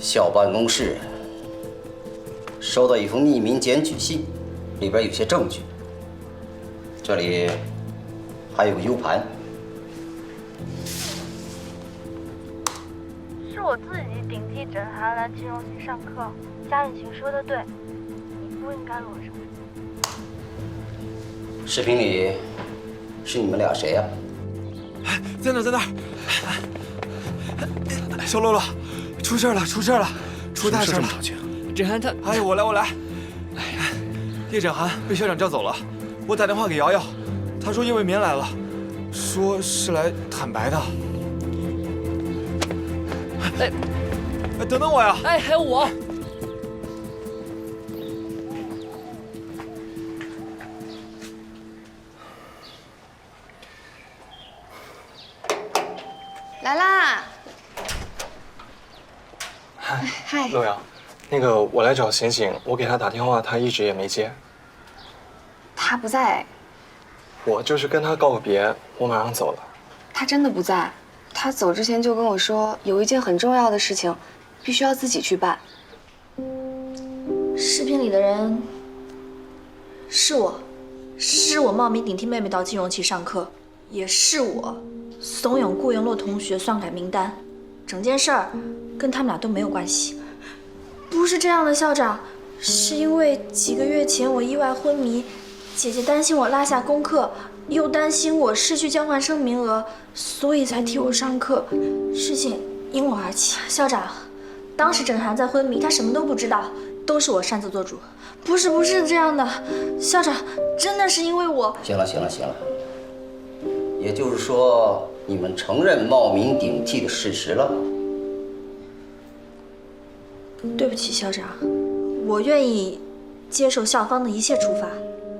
校办公室收到一封匿名检举信，里边有些证据。这里还有个 U 盘，是我自己顶替枕涵来金融系上课。贾雨晴说的对，你不应该裸上。视频里是你们俩谁呀、在哪儿在哪儿？小洛洛，出事了出事了，出大事了！枕涵他，哎呀，我来我来。哎呀，叶展涵被校长叫走了，我打电话给瑶瑶，她说叶未眠来了，说是来坦白的。哎哎，等等我呀！哎，还有我，来啦！嗨，陆阳，那个我来找醒醒，我给他打电话，他一直也没接。他不在，我就是跟他告个别，我马上走了。他真的不在。他走之前就跟我说，有一件很重要的事情，必须要自己去办。视频里的人是我，是我冒名顶替妹妹到金融系上课，也是我怂恿顾云洛同学篡改名单。整件事儿跟他们俩都没有关系。不是这样的，校长，是因为几个月前我意外昏迷，姐姐担心我落下功课，又担心我失去交换生名额，所以才替我上课。事情因我而起。校长，当时枕涵在昏迷，他什么都不知道，都是我擅自做主。不是，不是这样的，校长，真的是因为我。行了，行了，行了。也就是说，你们承认冒名顶替的事实了？对不起，校长，我愿意接受校方的一切处罚，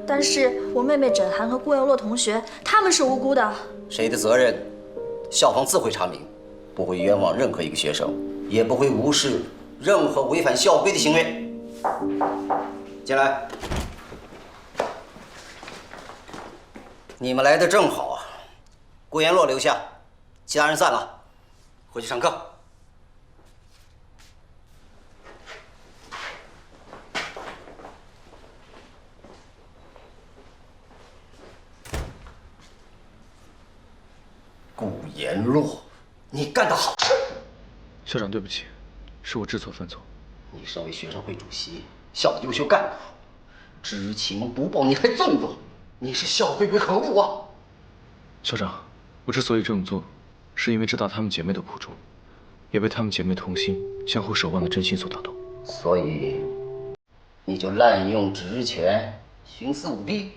但是我妹妹枕涵和顾耀洛同学，他们是无辜的。谁的责任，校方自会查明，不会冤枉任何一个学生，也不会无视任何违反校规的行为。进来，你们来的正好啊。顾延洛留下，其他人散了，回去上课。顾延洛，你干得好！校长，对不起，是我知错犯错。你身为学生会主席，校优秀干部，知情不报你还纵容，你是校规为何物啊？校长，我之所以这么做，是因为知道她们姐妹的苦衷，也被她们姐妹同心、相互守望的真心所打动。所以，你就滥用职权，徇私舞弊。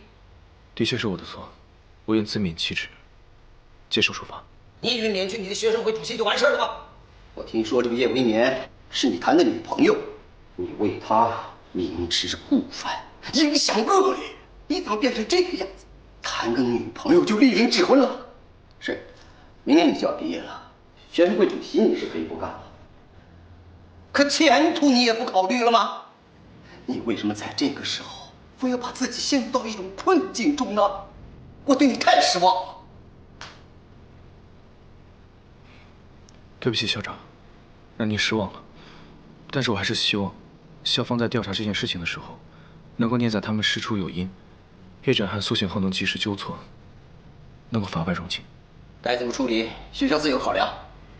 的确是我的错，我愿自勉其职，接受处罚。你以为免去你的学生会主席就完事儿了吗？我听说这个叶未眠是你谈的女朋友，你为她明知故犯，影响恶劣，你怎么变成这个样子？谈个女朋友就立令指婚了？是，明年你就要毕业了，学生会主席你是可以不干了，可前途你也不考虑了吗？你为什么在这个时候非要把自己陷入到一种困境中呢？我对你太失望了。对不起，校长，让您失望了。但是我还是希望，校方在调查这件事情的时候，能够念在他们事出有因，叶展汉苏醒后能及时纠错，能够法外容情。该怎么处理，学校自有考量。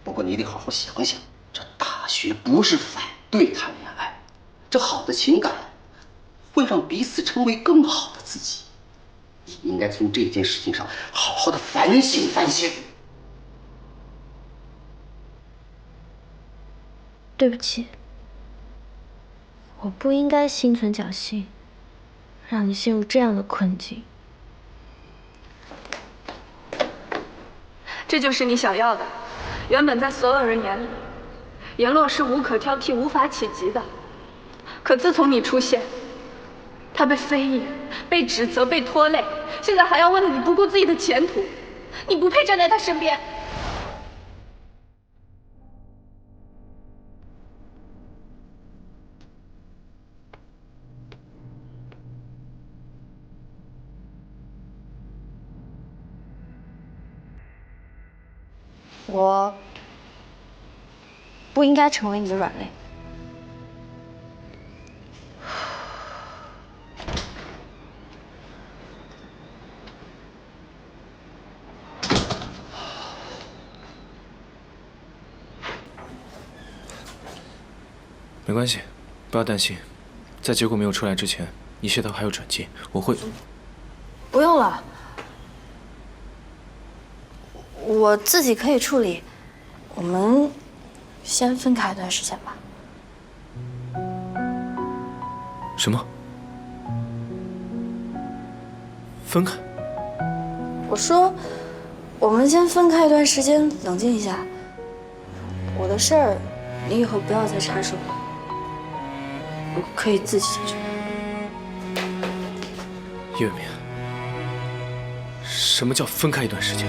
不过你得好好想想，这大学不是反对谈恋爱，这好的情感会让彼此成为更好的自己。你应该从这件事情上好好的反省反省。对不起，我不应该心存侥幸，让你陷入这样的困境。这就是你想要的。原本在所有人眼里，颜洛是无可挑剔、无法企及的。可自从你出现，他被非议、被指责、被拖累，现在还要为了你不顾自己的前途，你不配站在他身边。我不应该成为你的软肋。没关系，不要担心，在结果没有出来之前，一切都还有转机，我会。不用了，我自己可以处理。我们先分开一段时间吧。什么？分开？我说，我们先分开一段时间，冷静一下。我的事儿，你以后不要再插手，我可以自己解决。叶未眠，什么叫分开一段时间？